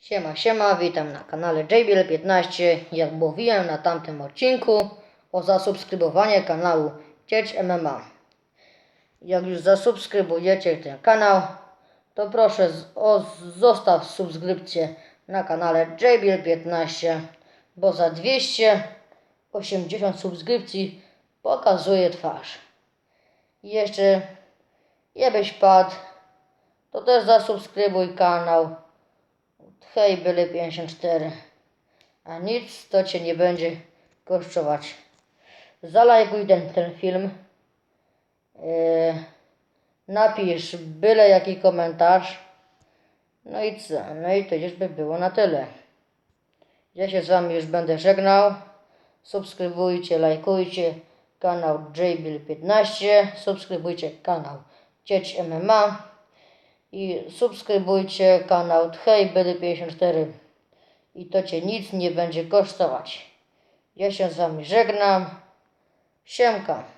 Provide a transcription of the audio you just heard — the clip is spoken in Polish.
Siema, siema, witam na kanale JBL15. Jak mówiłem na tamtym odcinku o zasubskrybowaniu kanału Cieć MMA. Jak już zasubskrybujecie ten kanał, to proszę o, zostaw subskrypcję na kanale JBL15, bo za 280 subskrypcji pokazuje twarz. I jeszcze, jebyś padł, to też zasubskrybuj kanał. Hej, byle 54. A nic to cię nie będzie kosztować. Zalajkuj ten, ten film. Yy, napisz byle jaki komentarz. No i co? No i to już by było na tyle. Ja się z wami już będę żegnał. Subskrybujcie, lajkujcie kanał JBill15. Subskrybujcie kanał Cieć MMA i subskrybujcie kanał Hej BD54 i to Cię nic nie będzie kosztować. Ja się z Wami żegnam. Siemka.